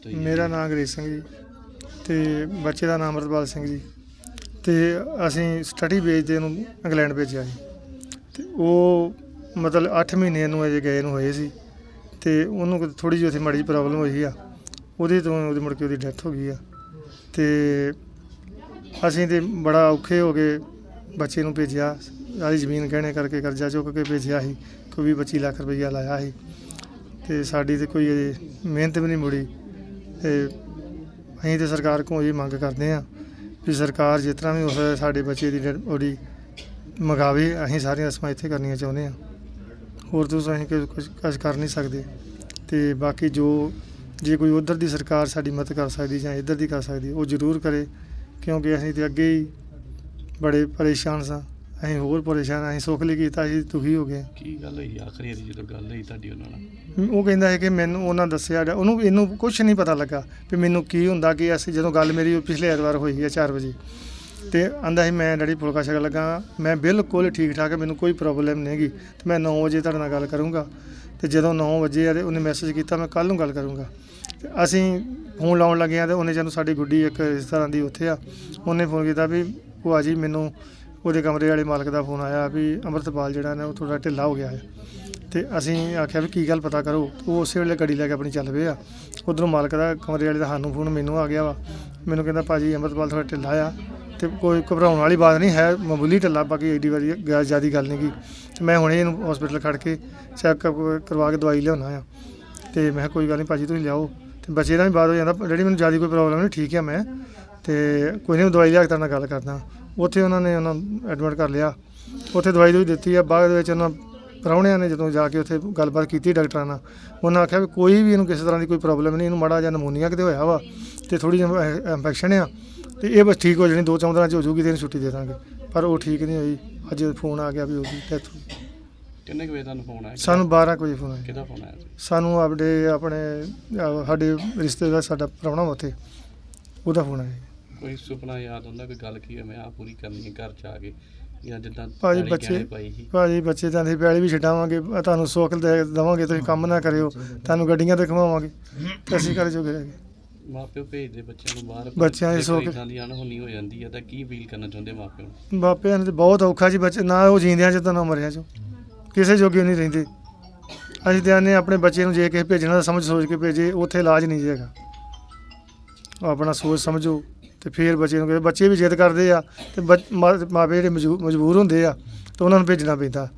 ਮੇਰਾ ਨਾਮ ਅੰਗਰੇਜ਼ ਸਿੰਘ ਜੀ ਤੇ ਬੱਚੇ ਦਾ ਨਾਮ ਅਮਰਪਾਲ ਸਿੰਘ ਜੀ ਤੇ ਅਸੀਂ ਸਟੱਡੀ ਬੇਸ ਤੇ ਉਹਨੂੰ ਇੰਗਲੈਂਡ ਭੇਜਿਆ ਸੀ ਤੇ ਉਹ ਮਤਲਬ 8 ਮਹੀਨੇ ਨੂੰ ਅਜੇ ਗਏ ਨੂੰ ਹੋਏ ਸੀ ਤੇ ਉਹਨੂੰ ਥੋੜੀ ਜਿਹੀ ਉੱਥੇ ਮਾੜੀ ਜਿਹੀ ਪ੍ਰੋਬਲਮ ਹੋਈ ਆ। ਉਹਦੇ ਤੋਂ ਉਹਦੀ ਮੁੜ ਕੇ ਉਹਦੀ ਡੈਥ ਹੋ ਗਈ ਆ। ਤੇ ਅਸੀਂ ਤੇ ਬੜਾ ਔਖੇ ਹੋ ਕੇ ਬੱਚੇ ਨੂੰ ਭੇਜਿਆ, ਸਾਰੀ ਜ਼ਮੀਨ ਗਹਿਣੇ ਕਰਕੇ ਕਰਜ਼ਾ ਚੁੱਕ ਕੇ ਭੇਜਿਆ ਸੀ, ਕੋਈ 25 ਲੱਖ ਰੁਪਈਆ ਲਾਇਆ ਸੀ। ਤੇ ਸਾਡੀ ਤੇ ਕੋਈ ਅਜੇ ਮਿਹਨਤ ਵੀ ਨਹੀਂ ਮੁੜੀ ਤੇ ਅਸੀਂ ਤੇ ਸਰਕਾਰ ਕੋਲ ਇਹ ਮੰਗ ਕਰਦੇ ਹਾਂ ਵੀ ਸਰਕਾਰ ਜਿਸ ਤਰ੍ਹਾਂ ਵੀ ਹੋ ਸਾਡੇ ਬੱਚੇ ਦੀ ਡੈਡ ਬੋਡੀ ਮੰਗਾਵੇ ਅਸੀਂ ਸਾਰੀਆਂ ਰਸਮਾਂ ਇੱਥੇ ਕਰਨੀਆਂ ਚਾਹੁੰਦੇ ਹਾਂ। ਹੋਰ ਤਾਂ ਅਸੀਂ ਕੁਝ ਕੁਝ- ਕੁਝ ਕਰ ਨਹੀਂ ਸਕਦੇ। ਤੇ ਬਾਕੀ ਜੋ ਜੇ ਕੋਈ ਉਧਰ ਦੀ ਸਰਕਾਰ ਸਾਡੀ ਮਦਦ ਕਰ ਸਕਦੀ ਜਾਂ ਇੱਧਰ ਦੀ ਕਰ ਸਕਦੀ ਉਹ ਜ਼ਰੂਰ ਕਰੇ। ਕਿਉਂਕਿ ਅਸੀਂ ਤੇ ਅੱਗੇ ਹੀ ਬੜੇ ਪਰੇਸ਼ਾਨ ਸਾਂ। ਅਸੀਂ ਹੋਰ ਪਰੇਸ਼ਾਨ। ਅਸੀਂ ਸੁੱਖ ਲਈ ਕੀਤਾ ਅਸੀਂ ਦੁਖੀ ਹੋ ਗਏ। ਕੀ ਗੱਲ ਹੋਈ? ਆਖਰੀ ਵਾਰੀ ਜਦੋਂ ਗੱਲ ਹੋਈ ਤੁਹਾਡੀ ਉਹਨਾਂ ਨਾਲ? ਉਹ ਕਹਿੰਦਾ ਹੈ ਕਿ ਮੈਨੂੰ ਉਹਨਾਂ ਦੱਸਿਆ ਗਾ- ਉਹਨੂੰ ਇਹਨੂੰ ਕੁਝ ਨਹੀਂ ਪਤਾ ਲੱਗਾ ਵੀ ਮੈਨੂੰ ਕੀ ਹੁੰਦਾ ਕਿ ਅਸੀਂ ਜਦੋਂ ਗੱਲ ਮੇਰੀ ਪਿਛਲੇ ਐਤਵਾਰ ਹੋਈ ਹੈ 4 ਵਜੇ। ਤੇ ਆਂਦਾ ਸੀ, ਮੈਂ ਡੈਡੀ ਫੁਲਕਾ ਛਕ ਲੱਗਾ ਮੈਂ ਬਿਲਕੁਲ ਠੀਕ ਠਾਕ ਹਾਂ ਮੈਨੂੰ ਕੋਈ ਪ੍ਰੋਬਲਮ ਨਹੀਂ ਹੈਗੀ। ਤੇ ਮੈਂ 9 ਵਜੇ ਤੁਹਾਡੇ ਨਾਲ ਗੱਲ ਕਰੂੰਗਾ। ਤੇ ਜਦੋਂ 9 ਵਜੇ ਆ ਤੇ ਉਹਨੇ ਮੈਸੇਜ ਕੀਤਾ, ਮੈਂ ਕੱਲ ਨੂੰ ਗੱਲ ਕਰੂੰਗਾ। ਤੇ ਅਸੀਂ ਫੋਨ ਲਾਉਣ ਲੱਗੇ ਆ ਤੇ ਉਹਨੇ ਜਦੋਂ ਸਾਡੀ ਗੁੱਡੀ ਇੱਕ ਇਸ ਤਰ੍ਹਾਂ ਦੀ ਉੱਥੇ ਆ, ਉਹਨੇ ਫੋਨ ਕੀਤਾ ਵੀ, ਭੂਆ ਜੀ, ਮੈਨੂੰ ਉਹਦੇ ਕਮਰੇ ਵਾਲੇ ਮਾਲਕ ਦਾ ਫੋਨ ਆਇਆ ਵੀ ਅੰਮ੍ਰਿਤਪਾਲ ਜਿਹੜਾ ਨੇ, ਉਹ ਥੋੜਾ ਢਿੱਲਾ ਹੋ ਗਿਆ ਹੈ ਤੇ ਅਸੀਂ ਆਖਿਆ ਵੀ ਕੀ ਗੱਲ ਪਤਾ ਕਰੋ, ਉਹ ਉਸੇ ਵੇਲੇ ਗੱਡੀ ਲੈ ਕੇ ਆਪਣੀ ਚੱਲ ਪਏ ਆ। ਉਧਰੋਂ ਮਾਲਕ ਦਾ ਕਮਰੇ ਵਾਲੇ ਦਾ ਸਾਨੂੰ ਫੋਨ, ਮੈਨੂੰ ਆ ਗਿਆ ਵਾ। ਮੈਨੂੰ ਕਹਿੰਦਾ ਭਾਜੀ ਅੰਮ੍ਰਿਤਪਾਲ ਥੋੜਾ ਢਿੱਲਾ ਆ। ਤੇ ਕੋਈ ਘਬਰਾਉਣ ਵਾਲੀ ਬਾਤ ਨਹੀਂ, ਹੈ ਮਾਮੂਲੀ ਢਿੱਲਾ, ਬਾਕੀ ਏਡੀ ਵਾਰੀ ਜ਼ਿਆਦਾ ਗੱਲ ਨਹੀਂ ਗੀ ਮੈਂ ਹੁਣੇ ਇਹਨੂੰ ਹਸਪੀਟਲ ਖੜ ਕੇ ਚੈੱਕਅਪ ਕਰਵਾ ਕੇ ਦਵਾਈ ਲਿਆਉਣਾ ਆ। ਤੇ ਮੈਂ ਕਿਹਾ, ਕੋਈ ਗੱਲ ਨਹੀਂ ਭਾਜੀ, ਤੁਸੀਂ ਲਿਆਓ। ਤੇ ਬੱਚੇ ਦਾ ਵੀ ਬਾਤ ਹੋ ਜਾਂਦਾ ਜਿਹੜੀ ਮੈਨੂੰ ਜ਼ਿਆਦਾ ਕੋਈ ਪ੍ਰੋਬਲਮ ਨਹੀਂ, ਠੀਕ ਆ ਮੈਂ। ਤੇ ਕੋਈ ਨਹੀਂ ਦਵਾਈ ਲਿਆ ਕੇ ਤੁਹਾਡੇ ਨਾਲ ਗੱਲ ਕਰਦਾ। ਉੱਥੇ ਉਹਨਾਂ ਨੇ ਉਹਨਾਂ ਐਡਮਿਟ ਕਰ ਲਿਆ। ਉੱਥੇ ਦਵਾਈ ਦੂਈ ਦਿੱਤੀ ਆ, ਬਾਅਦ ਵਿੱਚ ਉਹਨਾਂ ਪ੍ਰਾਹੁਣਿਆਂ ਨੇ ਜਦੋਂ ਜਾ ਕੇ ਉੱਥੇ ਗੱਲਬਾਤ ਕੀਤੀ ਡਾਕਟਰਾਂ ਨਾਲ, ਉਹਨਾਂ ਆਖਿਆ ਵੀ ਕੋਈ ਵੀ ਇਹਨੂੰ ਕਿਸੇ ਤਰ੍ਹਾਂ ਦੀ ਕੋਈ ਪ੍ਰੋਬਲਮ ਨਹੀਂ, ਇਹਨੂੰ ਮਾੜਾ ਜਿਹਾ ਨਮੋਨੀਆ ਕਿਤੇ ਹੋਇਆ ਵਾ, ਤੇ ਥੋੜੀ ਜਿਹੀ ਇਨਫੈਕਸ਼ਨ ਆ। ਤੇ ਇਹ ਬਸ ਠੀਕ ਹੋ ਜਾਣੀ ਦੋ ਚੌਂ ਦਿਨਾਂ ਚ ਹੋ ਜਾਊਗੀ ਤੇ ਇਹਨੂੰ ਛੁੱਟੀ ਦੇ ਦਾਂਗੇ। ਪਰ ਉਹ ਠੀਕ ਨਹੀਂ ਹੋਈ। ਅੱਜ ਫੋਨ ਆ ਗਿਆ ਵੀ ਉਹਦੀ ਡੈਥ ਹੋ ਗਈ। ਕਿੰਨੇ ਕੁ ਵਜੇ ਤੁਹਾਨੂੰ ਫੋਨ ਆਇਆ? ਸਾਨੂੰ 12 ਕੁ ਵਜੇ ਫੋਨ ਆਇਆ। ਕਿਹਦਾ ਫੋਨ ਆਇਆ ਸੀ? ਸਾਨੂੰ ਆਪਣੇ ਆਪਣੇ ਅਹ ਸਾਡੇ ਰਿਸ਼ਤੇਦਾਰ ਸਾਡਾ ਪ੍ਰਾਹੁਣਾ ਵਾ ਉੱਥੇ। ਉਹਦਾ ਫੋਨ ਆਇਆ। ਕੋਈ ਸੁਪਨਾ ਯਾਦ ਹੁੰਦਾ ਕੋਈ ਗੱਲ ਕੀ ਹੈ ਮੈਂ ਆ ਪੂਰੀ ਕਰਨੀ ਹੈ ਘਰ ਚ ਆ ਕੇ ਜਾਂ ਜਿੱਦਾਂ ਭਾਜੀ ਪੈਲੀ ਬੱਚੇ- ਗਹਿਣੇ ਪਾਈ ਸੀ। ਭਾਜੀ ਬੱਚੇ ਤਾਂ ਦੀ ਪਿਆਲੀ ਵੀ ਛਡਾਵਾਂਗੇ ਤੁਹਾਨੂੰ ਸੁੱਖ ਦੇ ਦੇਵਾਂਗੇ ਤੁਸੀਂ ਕੰਮ ਨਾ ਕਰਿਓ ਤੁਹਾਨੂੰ ਗੱਡੀਆਂ ਤੇ ਘੁਮਾਵਾਂਗੇ ਤੇ ਅਸੀਂ ਕਰ ਜੋਗੇ ਰਹਿ ਗਏ। ਮਾਪਿਓ ਭੇਜਦੇ ਬੱਚਿਆਂ ਨੂੰ ਬਾਹਰ ਬੱਚਿਆਂ ਦੀ ਸੋਚ- ਏਦਾਂ ਦੀ ਅਣਹੋਣੀ ਹੋ ਜਾਂਦੀ ਹੈ ਤਾਂ ਕੀ ਅਪੀਲ ਕਰਨਾ ਚਾਹੁੰਦੇ ਮਾਪਿਓ? ਨੂੰ ਬਾਪਿਆਂ ਨੇ ਤੇ ਬਹੁਤ ਔਖਾ ਜੀ ਬੱਚੇ ਨਾ ਉਹ ਜੀਂਦਿਆਂ ਚ ਤਾਂ ਨਾ ਮਰਿਆਂ ਚ। ਕਿਸੇ ਜੋਗੇ ਨਹੀਂ ਰਹਿੰਦੇ। ਅਸੀਂ ਤੇ ਆਨੇ ਆਪਣੇ ਬੱਚੇ ਨੂੰ ਜੇ ਕਿਸੇ ਭੇਜਣਾ ਤਾਂ ਸਮਝ ਸੋਚ ਕੇ ਭੇਜੇ ਉੱਥੇ ਇਲਾਜ ਨਹੀਂ ਜੇਗਾ ਆਪਣਾ ਸੋਚ ਸਮਝੋ ਤੇ ਫਿਰ ਬੱਚੇ ਨੂੰ ਬੱਚੇ ਵੀ ਜਿੱਦ ਕਰਦੇ ਆ ਤੇ ਬੱਚ- ਮਾ- ਮਾਪੇ ਜਿਹੜੇ ਮਜਬੂ- ਮਜਬੂਰ ਹੁੰਦੇ ਆ ਤੇ ਉਹਨਾਂ ਨੂੰ ਭੇਜਣਾ ਪੈਂਦਾ।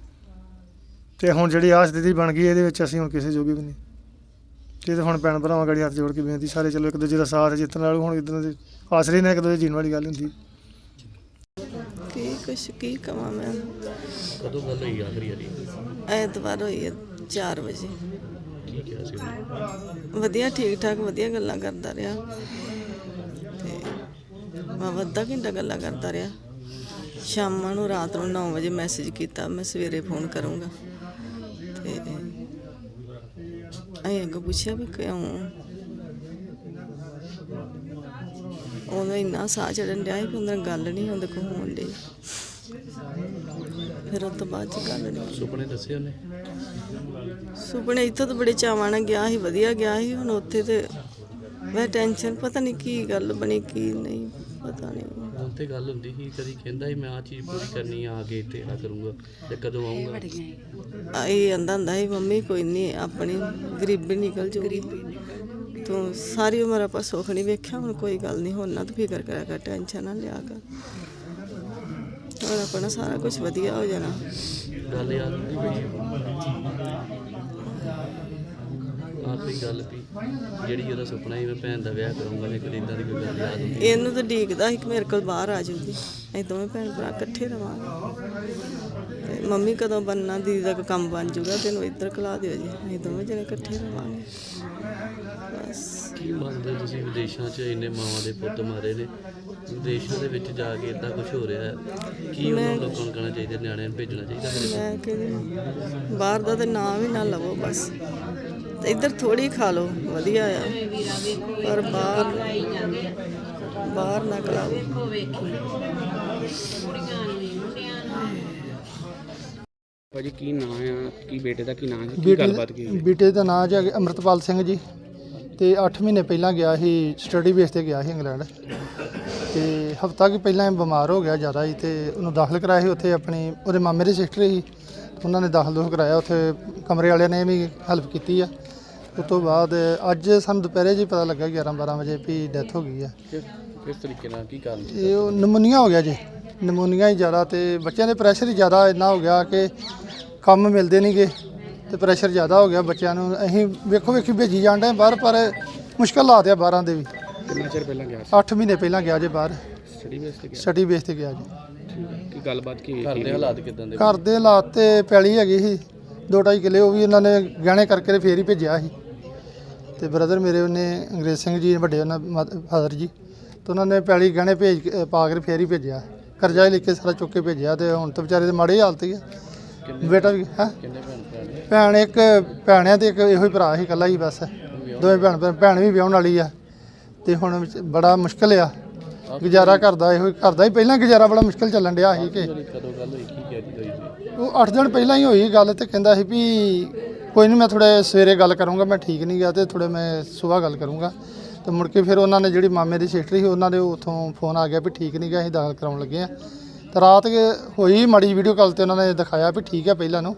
ਤੇ ਹੁਣ ਜਿਹੜੀ ਆਹ ਸਥਿਤੀ ਬਣ ਗਈ ਇਹਦੇ ਵਿੱਚ ਅਸੀਂ ਹੁਣ ਕਿਸੇ ਜੋਗੇ ਵੀ ਨਹੀਂ। ਤੇ ਇਹ ਤਾਂ ਹੁਣ ਭੈਣ ਭਰਾਵਾਂ ਗੜੀ ਹੱਥ ਜੋੜ ਕੇ ਬੇਨਤੀ ਸਾਰੇ ਚਲੋ ਇੱਕ ਦੂਜੇ ਦਾ ਸਾਥ ਜਿੱਤਣ ਨਾਲ ਹੁਣ ਇਦਾਂ ਦੇ ਆਸਰੇ ਨਾਲ ਇੱਕ ਦੂਜੇ ਜੀਣ ਵਾਲੀ ਗੱਲ ਹੁੰਦੀ। ਕੀ ਕੁਛ ਕੀ ਕਵਾਂ ਮੈਂ? ਕਦੋਂ ਗੱਲ ਹੋਈ ਆਖਰੀ ਵਾਰੀ? ਐਤਵਾਰ ਹੋਈ ਹੈ 4 ਵਜੇ। ਕੀ ਕਿਹਾ ਸੀ ਉਹਨੇ? ਵਧੀਆ ਠੀਕ ਠਾਕ ਵਧੀਆ ਗੱਲਾਂ ਕਰਦਾ ਰਿਹਾ। ਤੇ ਮੈਂ ਅੱਧਾ ਘੰਟਾ ਗੱਲਾਂ ਕਰਦਾ ਰਿਹਾ। ਸ਼ਾਮਾਂ ਨੂੰ ਰਾਤ ਨੂੰ 9 ਵਜੇ ਮੈਸੇਜ ਕੀਤਾ ਮੈਂ ਸਵੇਰੇ ਫੋਨ ਕਰੂੰਗਾ। ਤੇ ਅਸੀਂ ਅੱਗੋਂ ਪੁੱਛਿਆ ਵੀ ਕਿਉਂ ਉਹਨੂੰ ਇੰਨਾ ਸਾਹ ਚੜਨ ਡਿਆ ਸੀ ਕਿ ਉਹਨਾਂ ਨਾਲ ਗੱਲ ਨਹੀਂ ਹੁੰਦੀ ਕੋ ਹੋਣ ਡਈ ਫਿਰ ਉਹ ਤੋਂ ਬਾਅਦ ਚ ਗੱਲ ਨਹੀਂ ਸੁਪਨੇ ਦੱਸੇ ਉਹਨੇ ਸੁਪਨੇ ਇੱਥੋਂ ਤਾਂ ਬੜੇ ਚਾਵਾਂ ਨਾਲ ਗਿਆ ਸੀ ਵਧੀਆ ਗਿਆ ਸੀ ਹੁਣ ਉੱਥੇ ਤੇ ਮੈਂ ਟੈਨਸ਼ਨ ਪਤਾ ਨਹੀਂ ਕੀ ਗੱਲ ਬਣੀ ਕੀ ਨਹੀਂ ਪਤਾ ਨਹੀਂ ਹੁਣ ਤੇ ਗੱਲ ਹੁੰਦੀ ਸੀ ਕਦੀ ਕਹਿੰਦਾ ਸੀ ਮੈਂ ਆ ਚੀਜ਼ ਪੂਰੀ ਕਰਨੀ ਆ ਕੇ ਤੇ ਆ ਕਰੂੰਗਾ ਤੇ ਕਦੋਂ ਆਉਂਗਾ ਆਈ ਆਂਦਾ ਹੁੰਦਾ ਸੀ ਮੰਮੀ ਕੋਈ ਨਹੀਂ ਆਪਣੀ ਗਰੀਬੀ ਨਿਕਲ ਜੂਗੀ। ਤੂੰ ਸਾਰੀ ਉਮਰ ਆਪਾਂ ਸੁੱਖ ਨਹੀਂ ਵੇਖਿਆ ਹੁਣ ਕੋਈ ਗੱਲ ਨਹੀਂ ਹੁਣ ਨਾ ਤੂੰ ਫਿਕਰ ਕਰਿਆ ਕਰ ਟੈਨਸ਼ਨ ਨਾ ਲਿਆ ਕਰ। ਹੁਣ ਆਪਣਾ ਸਾਰਾ ਕੁਝ ਵਧੀਆ ਹੋ ਜਾਣਾ। ਗੱਲ ਯਾਦ ਨਹੀਂ ਪਈ ਆਖਰੀ ਗੱਲ ਵੀ ਜਿਹੜੀ ਉਹਦਾ ਸੁਪਨਾ ਸੀ ਮੈਂ ਭੈਣ ਦਾ ਵਿਆਹ ਕਰੂੰਗਾ ਕਦੇ ਏਦਾਂ ਦੀ ਕੋਈ ਗੱਲ ਯਾਦ ਹੁੰਦੀ। ਇਹਨੂੰ ਤਾਂ ਡੀਕਦਾ ਸੀ ਕਿ ਮੇਰੇ ਕੋਲ ਬਾਹਰ ਆ ਜਾਊਗੀ। ਅਸੀਂ ਦੋਵੇਂ ਭੈਣ ਭਰਾ ਇਕੱਠੇ ਰਵਾਂਗੇ। ਤੇ ਮੰਮੀ ਕਦੋਂ ਬੰਨਾ ਦੀਦੀ ਦਾ ਕੋਈ ਕੰਮ ਬਣ ਜਾਊਗਾ ਤੈਨੂੰ ਇੱਧਰ ਖਲਾ ਦਿਓ ਜੀ। ਅਸੀਂ ਦੋਵੇਂ ਜਣੇ ਇਕੱਠੇ ਰਵਾਂਗੇ। ਬਸ। ਕੀ ਮੰਨਦੇ ਤੁਸੀਂ ਵਿਦੇਸ਼ਾਂ 'ਚ ਇੰਨੇ ਮਾਵਾਂ ਦੇ ਪੁੱਤ ਮਾਰੇ ਨੇ? ਵਿਦੇਸ਼ਾਂ ਦੇ ਵਿੱਚ ਜਾ ਕੇ ਇਦਾਂ ਕੁਝ ਹੋ ਰਿਹਾ ਹੈ? ਕੀ ਉਹਨਾਂ ਨੂੰ ਲੋਕਾਂ ਨੂੰ ਕਹਿਣਾ ਚਾਹੀਦਾ ਨਿਆਣਿਆਂ ਨੂੰ ਭੇਜਣਾ ਚਾਹੀਦਾ ਮੇਰੇ ਮੈਂ ਕਹਿੰਦੀ ਬਾਹਰ ਦਾ ਤੇ ਨਾਮ ਹੀ ਨਾ ਲਵੋ ਬਸ। ਇੱਧਰ ਥੋੜੀ ਖਾ ਲਓ ਵਧੀਆ ਆ। ਪਰ ਬਾਹਰ ਬਾਹਰ ਨਾ ਖਲਾਓ ਭਾਜੀ ਕੀ ਨਾਂ ਆ? ਕੀ ਬੇਟੇ ਦਾ ਕੀ ਨਾਂ ਹੈ ਕੀ ਬੇਟੇ ਗੱਲਬਾਤ ਕੀ ਹੋਈ? ਬੇਟੇ ਦਾ ਨਾਂ ਜੀ ਅਮਰਤਪਾਲ ਸਿੰਘ ਜੀ। ਤੇ 8 ਮਹੀਨੇ ਪਹਿਲਾਂ ਗਿਆ ਸੀ ਸਟੱਡੀ ਬੇਸ ਤੇ ਗਿਆ ਸੀ ਇੰਗਲੈਂਡ। ਤੇ ਹਫਤਾ ਕਿ ਪਹਿਲਾਂ ਇਹ ਬਿਮਾਰ ਹੋ ਗਿਆ ਜ਼ਿਆਦਾ ਹੀ ਤੇ ਉਹਨੂੰ ਦਾਖਲ ਕਰਾਇਆ ਸੀ ਉੱਥੇ ਆਪਣੀ ਉਹਦੇ ਮਾਮੇ ਦੀ ਸਿਸਟਰ ਸੀ। ਉਹਨਾਂ ਨੇ ਦਾਖਲ ਦੋਖ ਕਰਾਇਆ ਉੱਥੇ ਕਮਰੇ ਵਾਲਿਆਂ ਨੇ ਵੀ ਹੈਲਪ ਕੀਤੀ ਆ। ਉਸ ਤੋਂ ਬਾਅਦ ਅੱਜ ਸਾਨੂੰ ਦੁਪਹਿਰੇ ਜੀ ਪਤਾ ਲੱਗਾ 11 12 ਵਜੇ ਵੀ ਡੈਥ ਹੋ ਗਈ ਆ। ਕਿਸ ਕਿਸ ਤਰੀਕੇ ਨਾਲ ਕੀ ਕਾਰਨ ਸੀ? ਇਹ ਉਹ ਨਮੂਨੀਆ ਹੋ ਗਿਆ ਜੀ। ਨਮੂਨੀਆ ਹੀ ਜ਼ਿਆਦਾ ਤੇ ਬੱਚਿਆਂ ਦੇ ਪ੍ਰੈਸ਼ਰ ਹੀ ਜ਼ਿਆਦਾ ਇੰਨਾ ਹੋ ਗਿਆ ਕਿ ਕੰਮ ਮਿਲਦੇ ਨਹੀਂਗੇ ਤੇ ਪ੍ਰੈਸ਼ਰ ਜ਼ਿਆਦਾ ਹੋ ਗਿਆ ਬੱਚਿਆਂ ਨੂੰ। ਅਸੀਂ ਵੇਖੋ ਵੇਖੀ ਭੇਜੀ ਜਾਂਦੇ ਬਾਹਰ ਪਰ ਮੁਸ਼ਕਲ ਹਾਲਾਤ ਆ ਬਾਹਰਾਂ ਦੇ ਵੀ। ਕਿੰਨਾ ਚਿਰ ਪਹਿਲਾਂ ਗਿਆ 8 ਮਹੀਨੇ ਪਹਿਲਾਂ ਗਿਆ ਜੇ ਬਾਹਰ। ਸਟੱਡੀ ਬੇਸ ਤੇ ਗਿਆ? ਸਟੱਡੀ ਬੇਸ ਤੇ ਗਿਆ ਜੀ। ਠੀਕ ਹੈ। ਕੀ ਗੱਲਬਾਤ ਕੀ? ਘਰ ਦੇ ਹਾਲਾਤ ਕਿਦਾਂ ਦੇ? ਘਰ ਦੇ ਹਾਲਾਤ ਤੇ ਪੈਲੀ ਹੈਗੀ ਸੀ ਦੋ ਢਾਈ ਕਿੱਲੇ ਉਹ ਵੀ ਉਹਨਾਂ ਨੇ ਗਹਿਣੇ ਕਰਕੇ ਫੇਰ ਹੀ ਭੇਜਿਆ ਸੀ। ਤੇ ਬ੍ਰਦਰ ਮੇਰੇ ਉਹਨੇ ਅੰਗਰੇਜ਼ ਸਿੰਘ ਜੀ ਵੱਡੇ ਉਹਨਾਂ ਫਾਦਰ ਜੀ ਤੇ ਉਹਨਾਂ ਨੇ ਪੈਲੀ ਗਹਿਣੇ ਭੇਜ ਕੇ- ਪਾ ਕੇ ਫੇਰ ਹੀ ਭੇਜਿਆ। ਕਰਜ਼ਾ ਹੀ ਲੈ ਕੇ ਸਾਰਾ ਚੁੱਕ ਕੇ ਭੇਜਿਆ ਤੇ ਹੁਣ ਤਾਂ ਵਿਚਾਰੇ ਦੇ ਮਾੜੇ ਹਾਲਤ ਹੀ ਆ। ਬੇਟਾ ਵੀ ਹੈ? ਕਿੰਨੇ ਭੈਣ ਭਰਾ ਨੇ? ਭੈਣ ਇੱਕ ਭੈਣ ਆ ਤੇ ਇੱਕ ਇਹੋ ਹੀ ਭਰਾ ਸੀ ਇਕੱਲਾ ਹੀ ਬਸ। ਦੋਵੇਂ ਭੈਣ ਭੈਣ- ਭੈਣ ਵੀ ਵਿਆਹਣ ਵਾਲੀ ਆ। ਤੇ ਹੁਣ ਵਿੱਚ ਬੜਾ ਮੁਸ਼ਕਲ ਆ। ਗੁਜ਼ਾਰਾ ਕਰਦਾ ਇਹੋ ਹੀ ਕਰਦਾ ਹੀ ਪਹਿਲਾਂ ਗੁਜ਼ਾਰਾ ਬੜਾ ਮੁਸ਼ਕਲ ਚੱਲਣ ਡਿਆ ਸੀ ਕਿ ਜਿਹੜੀ ਕਦੋਂ ਗੱਲ ਹੋਈ ਕੀ ਕਹਿ ਹੋਈ ਸੀ ਉਹ 8 ਦਿਨ ਪਹਿਲਾਂ ਹੀ ਹੋਈ ਗੱਲ ਤੇ ਕਹਿੰਦਾ ਸੀ ਵੀ ਕੋਈ ਨਹੀਂ ਮੈਂ ਥੋੜੇ ਸਵੇਰੇ ਗੱਲ ਕਰੂੰਗਾ ਮੈਂ ਠੀਕ ਨਹੀਂ ਗਿਆ ਤੇ ਥੋੜੇ ਮੈਂ ਸਵੇਰ ਗੱਲ ਕਰੂੰਗਾ। ਤੇ ਮੁੜ ਕੇ ਫਿਰ ਉਹਨਾਂ ਨੇ ਜਿਹੜੀ ਮਾਮੇ ਦੀ ਸਿਸਟਰ ਸੀ ਉਹਨਾਂ ਦੇ ਉਥੋਂ ਫੋਨ ਆ ਗਿਆ ਵੀ ਠੀਕ ਨਹੀਂ ਗਿਆ ਅਸੀਂ ਦਾਖਲ ਕਰਾਉਣ ਲੱਗੇ ਆ ਤੇ ਰਾਤ ਹੋਈ ਮਾੜੀ ਵੀਡੀਓ ਕਾਲ ਤੇ ਉਹਨਾਂ ਨੇ ਦਿਖਾਇਆ ਵੀ ਠੀਕ ਹੈ ਪਹਿਲਾਂ ਨੂੰ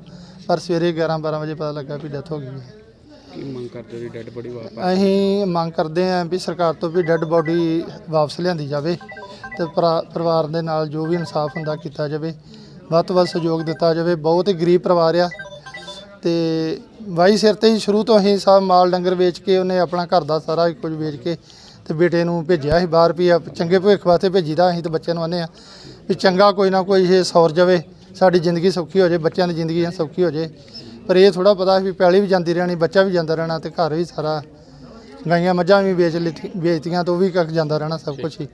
ਪਰ ਸਵੇਰੇ 11 12 ਵਜੇ ਪਤਾ ਲੱਗਾ ਵੀ ਡੈਥ ਹੋ ਗਈ ਹੈ। ਕੀ ਮੰਗ ਕਰਦੇ ਹੋ ਡੈਡ ਬੋਡੀ ਵਾਪਸ? ਅਸੀਂ ਮੰਗ ਕਰਦੇ ਹਾਂ ਵੀ ਸਰਕਾਰ ਤੋਂ ਵੀ ਡੈੱਡ ਬੋਡੀ ਵਾਪਸ ਲਿਆਂਦੀ ਜਾਵੇ ਤੇ ਪਰਾ- ਪਰਿਵਾਰ ਦੇ ਨਾਲ ਜੋ ਵੀ ਇਨਸਾਫ ਹੁੰਦਾ ਕੀਤਾ ਜਾਵੇ ਵੱਧ ਤੋਂ ਵੱਧ ਸਹਿਯੋਗ ਦਿੱਤਾ ਜਾਵੇ। ਬਹੁਤ ਹੀ ਗਰੀਬ ਪਰਿਵਾਰ ਆ ਤੇ ਵਾਈ ਸਿਰ ਤੇ ਹੀ ਸ਼ੁਰੂ ਤੋਂ ਅਸੀਂ ਸਭ ਮਾਲ ਡੰਗਰ ਵੇਚ ਕੇ ਉਹਨੇ ਆਪਣਾ ਘਰ ਦਾ ਸਾਰਾ ਕੁਝ ਵੇਚ ਕੇ ਤੇ ਬੇਟੇ ਨੂੰ ਭੇਜਿਆ ਸੀ ਬਾਹਰ ਵੀ ਆ ਚੰਗੇ ਭਵਿੱਖ ਵਾਸਤੇ ਭੇਜੀਦਾ, ਅਸੀਂ ਤੇ ਬੱਚਿਆਂ ਨੂੰ ਆਨੇ ਆ ਵੀ ਚੰਗਾ ਕੋਈ ਨਾ ਕੋਈ ਇਹ ਸੌਰ ਜਾਵੇ, ਸਾਡੀ ਜ਼ਿੰਦਗੀ ਸੌਖੀ ਹੋ ਜਾਏ, ਬੱਚਿਆਂ ਦੀ ਜ਼ਿੰਦਗੀ ਸੌਖੀ ਹੋ ਜਾਏ। ਪਰ ਇਹ ਥੋੜਾ ਪਤਾ ਵੀ ਪੈਲੀ ਵੀ ਜਾਂਦੀ ਰਹਿਣੀ, ਬੱਚਾ ਵੀ ਜਾਂਦਾ ਰਹਿਣਾ ਤੇ ਘਰ ਵੀ ਸਾਰਾ ਗਾਈਆਂ ਮੱਝਾਂ ਵੀ ਵੇਚ ਲਿੱਤੀ, ਵੇਚਤੀਆਂ ਤਾਂ ਉਹ ਵੀ ਕੱਖ ਜਾਂਦਾ ਰਹਿਣਾ ਸਭ ਕੁਝ ਹੀ।